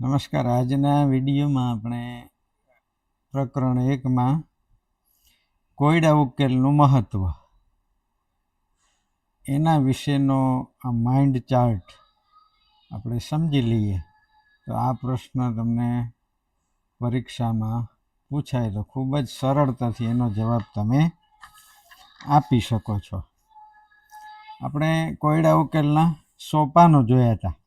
નમસ્કાર. આજના વિડીયોમાં આપણે પ્રકરણ એકમાં કોયડા ઉકેલનું મહત્ત્વ એના વિશેનો આ માઇન્ડ ચાર્ટ આપણે સમજી લઈએ. તો આ પ્રશ્ન તમને પરીક્ષામાં પૂછાય તો ખૂબ જ સરળતાથી એનો જવાબ તમે આપી શકો છો. આપણે કોયડા ઉકેલના સોપાનો જોયા હતા.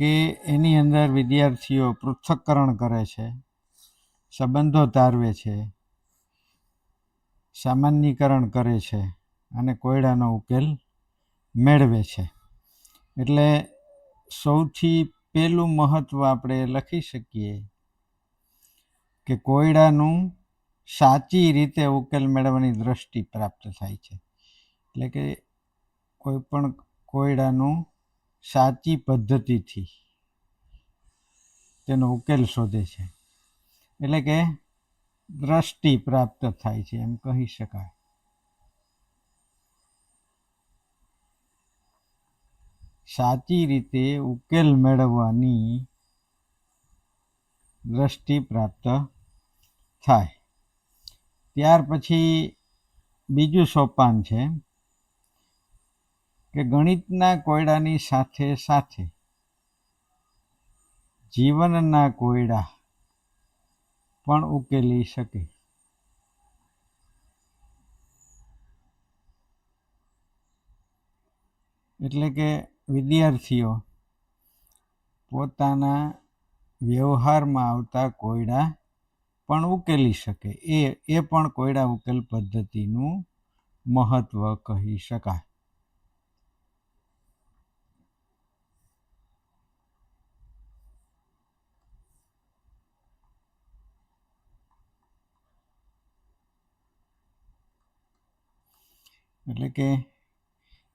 કે એની અંદર વિદ્યાર્થીઓ પૃથ્થકરણ કરે છે, સંબંધો તારવે છે, સામાન્યીકરણ કરે છે અને કોયડાનો ઉકેલ મેળવે છે. એટલે સૌથી પહેલું મહત્ત્વ આપણે લખી શકીએ કે કોયડાનું સાચી રીતે ઉકેલ મેળવવાની દ્રષ્ટિ પ્રાપ્ત થાય છે. એટલે કે કોઈ પણ કોયડાનું સાચી પદ્ધતિથી તેનો ઉકેલ શોધે છે. એટલે કે દ્રષ્ટિ પ્રાપ્ત થાય છે, એમ કહી શકાય. સાચી રીતે ઉકેલ મેળવવાની દ્રષ્ટિ પ્રાપ્ત થાય. ત્યાર પછી બીજું સોપાન છે. કે ગણિતના કોયડાની સાથે સાથે જીવનના કોયડા પણ ઉકેલી શકે. એટલે કે વિદ્યાર્થીઓ પોતાના વ્યવહારમાં આવતા કોયડા પણ ઉકેલી શકે. એ એ પણ કોયડા ઉકેલ પદ્ધતિનું મહત્ત્વ કહી શકાય. એટલે કે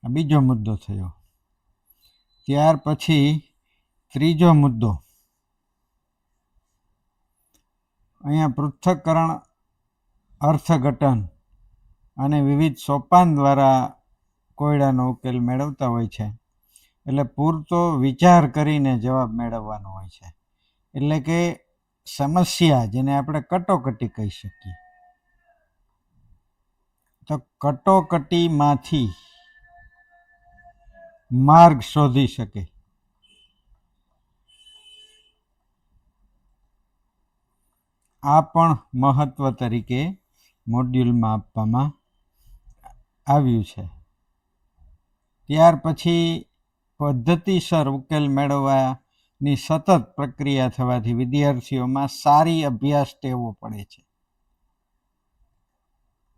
આ બીજો મુદ્દો થયો. ત્યાર પછી ત્રીજો મુદ્દો. અહીંયા પૃથ્થકરણ, અર્થઘટન અને વિવિધ સોપાન દ્વારા કોયડાનો ઉકેલ મેળવતા હોય છે. એટલે પૂરતો વિચાર કરીને જવાબ મેળવવાનો હોય છે. એટલે કે સમસ્યા જેને આપણે કટોકટી કહી શકીએ. તો કટોકટીમાંથી માર્ગ શોધી શકે. આ પણ મહત્વ તરીકે મોડ્યુલમાં આપવામાં આવ્યું છે. ત્યાર પછી પદ્ધતિસર ઉકેલ મેળવવાની સતત પ્રક્રિયા થવાથી વિદ્યાર્થીઓમાં સારી અભ્યાસ ટેવો પડે છે.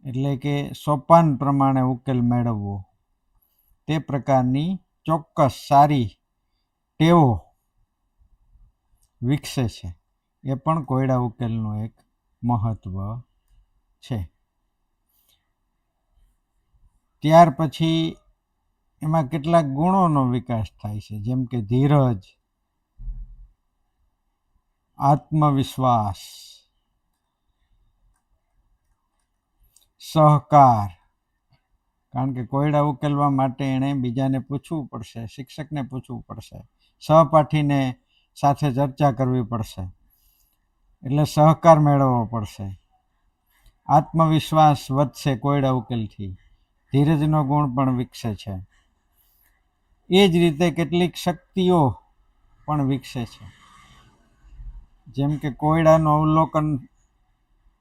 એટલે કે સોપાન પ્રમાણે ઉકેલ મેળવવો. તે પ્રકારની ચોક્કસ સારી ટેવો વિકસે છે. એ પણ કોયડા ઉકેલનું એક મહત્ત્વ છે. ત્યાર પછી એમાં કેટલાક ગુણોનો વિકાસ થાય છે. જેમ કે ધીરજ, આત્મવિશ્વાસ સહકાર. કારણ કે કોયડા ઉકેલવા માટે એણે બીજાને પૂછવું પડશે, શિક્ષકને પૂછવું પડશે, સહપાઠીને સાથે ચર્ચા કરવી પડશે. એટલે સહકાર મેળવવો પડશે. આત્મવિશ્વાસ વધશે કોયડા ઉકેલથી. ધીરજનો ગુણ પણ વિકસે છે. એ જ રીતે કેટલીક શક્તિઓ પણ વિકસે છે. જેમ કે કોયડાનું અવલોકન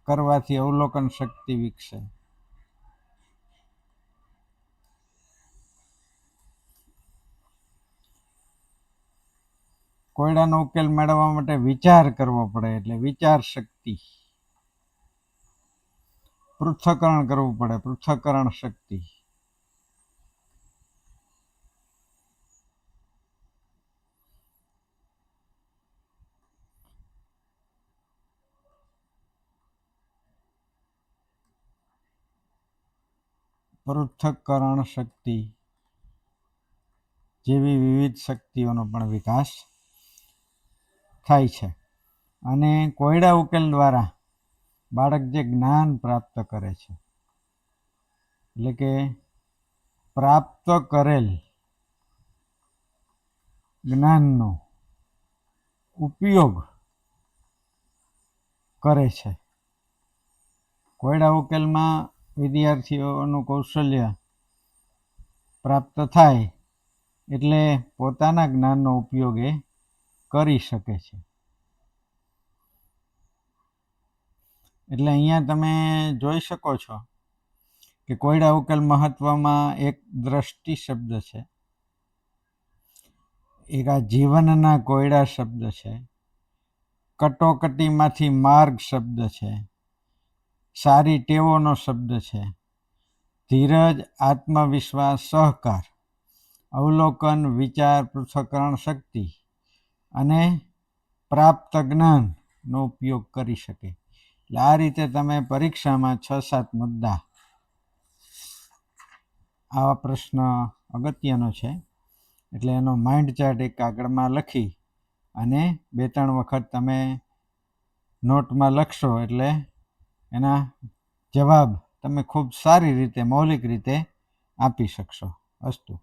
કરવાથી અવલોકન શક્તિ વિકસે. કોયડાનો ઉકેલ મેળવવા માટે વિચાર કરવો પડે એટલે વિચાર શક્તિ. પૃથ્થકરણ કરવું પડે, પૃથ્થકરણ શક્તિ. પૃથ્થકરણ શક્તિ. જેવી વિવિધ શક્તિઓનો પણ વિકાસ થાય છે. અને કોયડા ઉકેલ દ્વારા બાળક જે જ્ઞાન પ્રાપ્ત કરે છે. એટલે કે પ્રાપ્ત કરેલ જ્ઞાનનો ઉપયોગ કરે છે. કોયડા ઉકેલમાં વિદ્યાર્થીઓનું કૌશલ્ય પ્રાપ્ત થાય એટલે પોતાના જ્ઞાનનો ઉપયોગ એ કરી શકે છે. એટલે અહીંયા તમે જોઈ શકો છો કે કોયડા ઉકેલ મહત્વમાં એક દ્રષ્ટિ શબ્દ છે. એક આ જીવનના કોયડા શબ્દ છે. કટોકટીમાંથી માર્ગ શબ્દ છે. સારી ટેવોનો શબ્દ છે. ધીરજ, આત્મવિશ્વાસ, સહકાર, અવલોકન, વિચાર, પૃથ્થકરણ, શક્તિ અને પ્રાપ્ત જ્ઞાનનો ઉપયોગ કરી શકે. એટલે આ રીતે તમે પરીક્ષામાં છ સાત મુદ્દા આવા પ્રશ્ન અગત્યનો છે. એટલે એનો માઇન્ડ ચાર્ટ એક કાગળમાં લખી અને બે ત્રણ વખત તમે નોટમાં લખશો એટલે એના જવાબ તમે ખૂબ સારી રીતે, મૌલિક રીતે આપી શકશો. અસ્તુ.